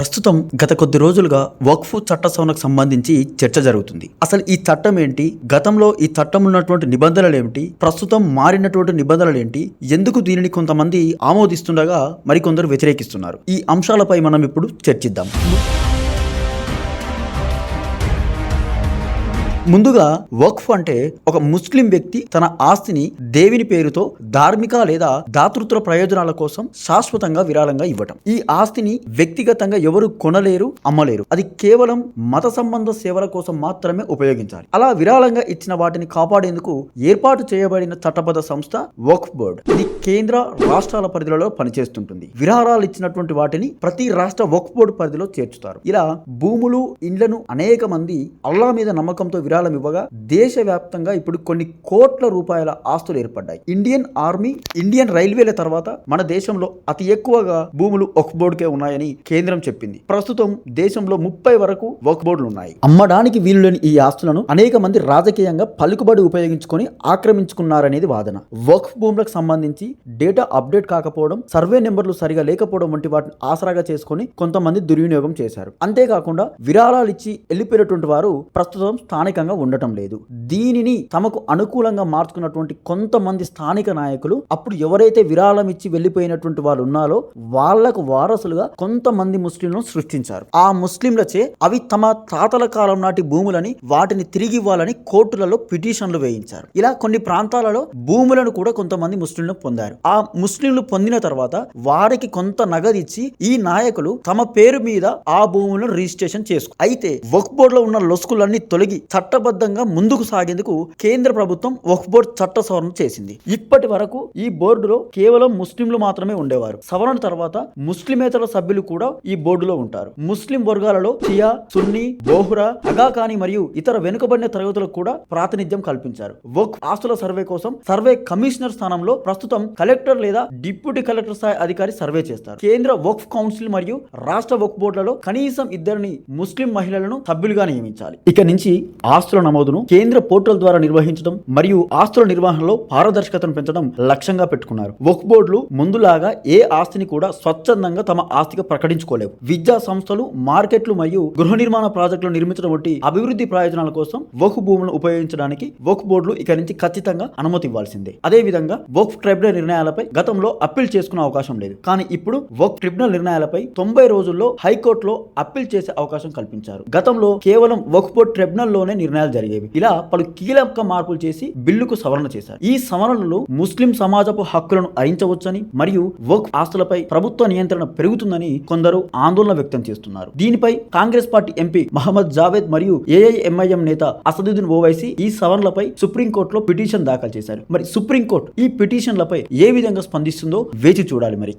ప్రస్తుతం గత కొద్ది రోజులుగా వక్ఫ్ చట్ట సవరణకు సంబంధించి చర్చ జరుగుతుంది. అసలు ఈ చట్టం ఏంటి? గతంలో ఈ చట్టం ఉన్నటువంటి నిబంధనలు ఏమిటి? ప్రస్తుతం మారినటువంటి నిబంధనలు ఏంటి? ఎందుకు దీనిని కొంతమంది ఆమోదిస్తుండగా మరికొందరు వ్యతిరేకిస్తున్నారు? ఈ అంశాలపై మనం ఇప్పుడు చర్చిద్దాం. ముందుగా వక్ఫ్ అంటే ఒక ముస్లిం వ్యక్తి తన ఆస్తిని దేవుని పేరుతో ధార్మిక లేదా దాతృత్వ ప్రయోజనాల కోసం శాశ్వతంగా విరాళంగా ఇవ్వటం. ఈ ఆస్తిని వ్యక్తిగతంగా ఎవరు కొనలేరు అమ్మలేరు. అది కేవలం మత సంబంధ సేవల కోసం మాత్రమే ఉపయోగించాలి. అలా విరాళంగా ఇచ్చిన వాటిని కాపాడేందుకు ఏర్పాటు చేయబడిన చట్టబద్ధ సంస్థ వక్ఫ్ బోర్డ్. ఇది కేంద్ర రాష్ట్రాల పరిధిలో పనిచేస్తుంటుంది. విరాళాలు ఇచ్చినటువంటి వాటిని ప్రతి రాష్ట్ర వక్ఫ్ బోర్డు పరిధిలో చేర్చుతారు. ఇలా భూములు ఇండ్లను అనేక మంది అల్లా మీద నమ్మకంతో విరాళం ఇవ్వగా దేశవ్యాప్తంగా ఇప్పుడు కొన్ని కోట్ల రూపాయల ఆస్తులు ఏర్పడ్డాయి. ఇండియన్ ఆర్మీ ఇండియన్ రైల్వేల తర్వాత మన దేశంలో అతి ఎక్కువగా భూములు ఒక బోర్డుకే ఉన్నాయని కేంద్రం చెప్పింది. ప్రస్తుతం దేశంలో ముప్పై వరకు ఒక బోర్డులు ఉన్నాయి అమ్మడానికి వీలు లేని ఈ ఆస్తులను అనేక మంది రాజకీయంగా పలుకుబడి ఉపయోగించుకొని ఆక్రమించుకున్నారనేది వాదన. వక్ఫ్ భూములకు సంబంధించి డేటా అప్డేట్ కాకపోవడం సర్వే నెంబర్లు సరిగా లేకపోవడం వంటి వాటిని ఆసరాగా చేసుకొని కొంతమంది దుర్వినియోగం చేశారు. అంతేకాకుండా విరాళాలు ఇచ్చి వెళ్ళిపోయినటువంటి వారు ప్రస్తుతం స్థానిక స్థానికంగా ఉండటం లేదు. దీనిని తమకు అనుకూలంగా మార్చుకున్నటువంటి కొంతమంది స్థానిక నాయకులు అప్పుడు ఎవరైతే విరాళం ఇచ్చి వెళ్ళిపోయినటువంటి వాళ్ళు ఉన్నారో వాళ్ళకు వారసులుగా కొంతమంది ముస్లింలను సృష్టించారు. ఆ ముస్లింలచే అవి తమ తాతల కాలం నాటి భూములని వాటిని తిరిగి ఇవ్వాలని కోర్టులలో పిటిషన్లు వేయించారు. ఇలా కొన్ని ప్రాంతాలలో భూములను కూడా కొంతమంది ముస్లింలు పొందారు. ఆ ముస్లింలు పొందిన తర్వాత వారికి కొంత నగదు ఇచ్చి ఈ నాయకులు తమ పేరు మీద ఆ భూములను రిజిస్ట్రేషన్ చేసుకు అయితే వక్ బోర్డులో ఉన్న లొసుకులన్నీ తొలగి చట్టబద్ధంగా ముందుకు సాగేందుకు కేంద్ర ప్రభుత్వం వక్ఫ్ బోర్డు చట్ట సవరణ చేసింది. ఇప్పటి వరకు ఈ బోర్డులో కేవలం ముస్లింలు మాత్రమే ఉండేవారు. సవరణ తర్వాత ముస్లిమేతర సభ్యులు కూడా ఈ బోర్డులో ఉంటారు. ముస్లిం వర్గాలలో షియా సున్నీ బోహ్రా అగాకాని మరియు ఇతర వెనుకబడిన తరగతులకు కూడా ప్రాతినిధ్యం కల్పించారు. వక్ ఆస్తుల సర్వే కోసం సర్వే కమిషనర్ స్థానంలో ప్రస్తుతం కలెక్టర్ లేదా డిప్యూటీ కలెక్టర్ స్థాయి అధికారి సర్వే చేస్తారు. కేంద్ర వక్ఫ్ కౌన్సిల్ మరియు రాష్ట్ర వక్ఫ్ బోర్డులలో కనీసం ఇద్దరిని ముస్లిం మహిళలను సభ్యులుగా నియమించాలి. ఇక నుంచి ఆస్తుల నమోదును కేంద్ర పోర్టల్ ద్వారా నిర్వహించడం మరియు ఆస్తుల నిర్వహణలో పారదర్శకతను పెంచడం లక్ష్యంగా పెట్టుకున్నారు. వక్ బోర్డులు ముందులాగా ఏ ఆస్తిని కూడా స్వచ్ఛందంగా తమ ఆస్తిగా ప్రకటించుకోలేవు. విద్యా సంస్థలు మార్కెట్లు మరియు గృహ నిర్మాణ ప్రాజెక్టులు నిర్మించడం వంటి అభివృద్ధి ప్రయోజనాల కోసం వక్ భూములను ఉపయోగించడానికి వక్ బోర్డులు ఇక నుంచి ఖచ్చితంగా అనుమతి ఇవ్వాల్సిందే. అదే విధంగా వక్ఫ్ ట్రిబ్యునల్ నిర్ణయాలపై గతంలో అప్పీల్ చేసుకునే అవకాశం లేదు. కానీ ఇప్పుడు వక్ ట్రిబ్యునల్ నిర్ణయాలపై తొంభై రోజుల్లో హైకోర్టులో అప్పీల్ చేసే అవకాశం కల్పించారు. గతంలో కేవలం వక్ బోర్డ్ ట్రిబ్యునల్లోనే నిర్ణయాలు జరిగేవి. ఇలా పలు కీలక మార్పులు చేసి బిల్లుకు సవరణ చేశారు. ఈ సవరణలు ముస్లిం సమాజపు హక్కులను అరించవచ్చని మరియు వక్ ఆస్తులపై ప్రభుత్వ నియంత్రణ పెరుగుతుందని కొందరు ఆందోళన వ్యక్తం చేస్తున్నారు. దీనిపై కాంగ్రెస్ పార్టీ ఎంపీ మహమ్మద్ జావేద్ మరియు ఏఐఎంఐఎం నేత అసదుద్దీన్ ఓవైసీ ఈ సవరణలపై సుప్రీంకోర్టులో పిటిషన్ దాఖలు చేశారు. మరి సుప్రీంకోర్టు ఈ పిటిషన్లపై ఏ విధంగా స్పందిస్తుందో వేచి చూడాలి మరి.